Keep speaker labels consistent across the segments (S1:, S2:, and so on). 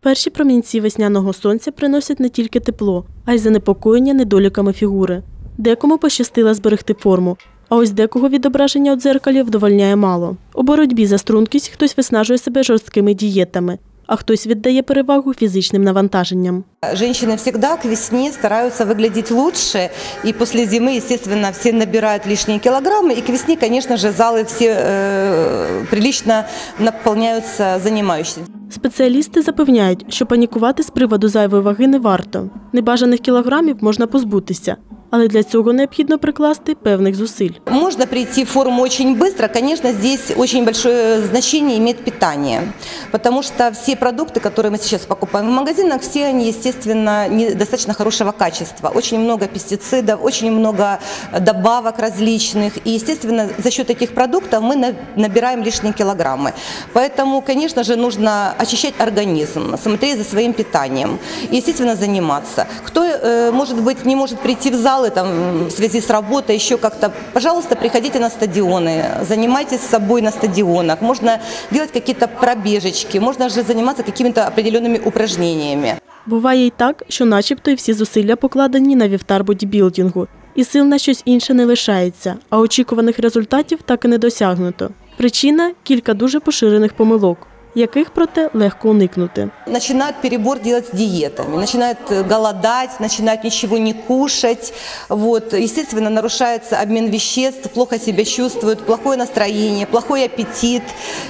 S1: Перші промінці весняного сонця приносять не тільки тепло, а й занепокоєння недоліками фігури. Декому пощастило зберегти форму, а ось декого відображення у дзеркалі вдовольняє мало. У боротьбі за стрункість хтось виснажує себе жорсткими дієтами, а хтось віддає перевагу фізичним навантаженням.
S2: Женщины всегда к весне стараются выглядеть лучше, и после зимы, естественно, все набирают лишние килограммы, и к весне, конечно же, залы все э, прилично наполняются занимающимися.
S1: Спеціалісти запевняють, що панікувати з приводу зайвої ваги не варто. Небажаних кілограмів можна позбутися, але для цього необхідно прикласти певних зусиль.
S2: Можно прийти в форму очень быстро, конечно, здесь очень большое значение имеет питание, потому что все продукты, которые мы сейчас покупаем в магазинах, все они, естественно, недостаточно хорошего качества. Очень много пестицидов, очень много добавок различных, и, естественно, за счет этих продуктов мы на- набираем лишние килограммы. Поэтому, конечно же, нужно очищать организм, смотреть за своим питанием и, естественно, заниматься. Кто, э, может быть, не может прийти в залы там, в связи с работой, еще как-то, пожалуйста, приходите на стадионы, занимайтесь собой на стадионах. Можно делать какие-то пробежечки, можно же заниматься какими-то определенными упражнениями.
S1: Буває й так, що начебто і всі зусилля покладені на вівтар бодібілдингу, і сил на щось інше не лишається, а очікуваних результатів так і не досягнуто. Причина кілька дуже поширених помилок, яких проте легко уникнути.
S2: Начинают перебор делать с диетами, начинают э, голодать, начинают ничего не кушать. Вот. Естественно, нарушается обмен веществ, плохо себя чувствуют, плохое настроение, плохой аппетит,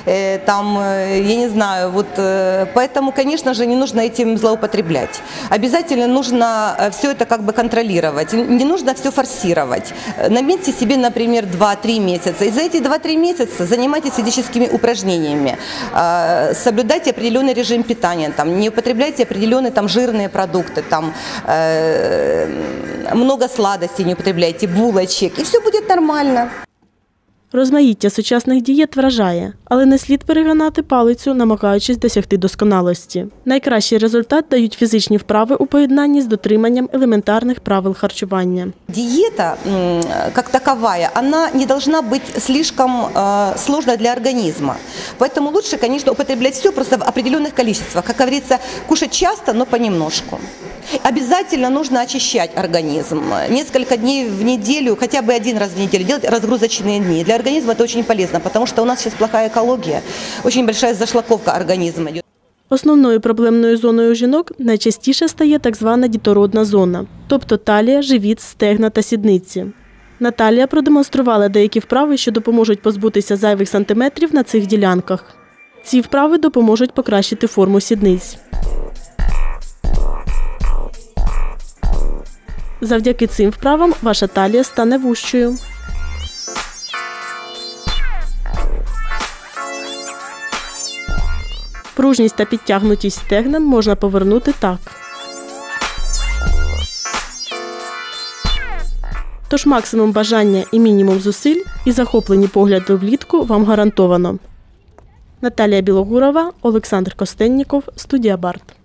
S2: э, там, э, я не знаю. Вот, э, поэтому, конечно же, не нужно этим злоупотреблять. Обязательно нужно все это как бы контролировать. Не нужно все форсировать. Э, Наметьте себе, например, 2-3 месяца. И за эти 2-3 месяца занимайтесь физическими упражнениями. Э, Соблюдайте определенный режим питания. Там, не употребляйте определенные там, жирные продукты. Там, э, много сладостей не употребляйте, булочек. И все будет нормально.
S1: Розмаїття сучасних дієт вражає, але не слід переганати палицю, намагаючись досягти досконалості. Найкращий результат дають фізичні вправи у поєднанні з дотриманням елементарних правил харчування.
S2: Диета, м, как таковая, она не должна быть слишком э, сложной для организма. Поэтому лучше, конечно, употреблять все просто в определенных количествах. Как говорится, кушать часто, но понемножку. Обязательно нужно очищать организм. Несколько дней в неделю, хотя бы один раз в неделю, делать разгрузочные дни. Для организма это очень полезно, потому что у нас сейчас плохая экология, очень большая зашлаковка организма идет.
S1: Основною проблемною зоною у жінок найчастіше стає так звана дітородна зона, тобто талія, живіт, стегна та сідниці. Наталія продемонструвала деякі вправи, що допоможуть позбутися зайвих сантиметрів на цих ділянках. Ці вправи допоможуть покращити форму сідниць. Завдяки цим вправам ваша талія стане вущою. Пружність та підтягнутість стегнем можна повернути так. Тож максимум бажання і мінімум зусиль і захоплені погляди влітку вам гарантовано. Наталія Білогурова, Олександр Костенніков, студія Барт.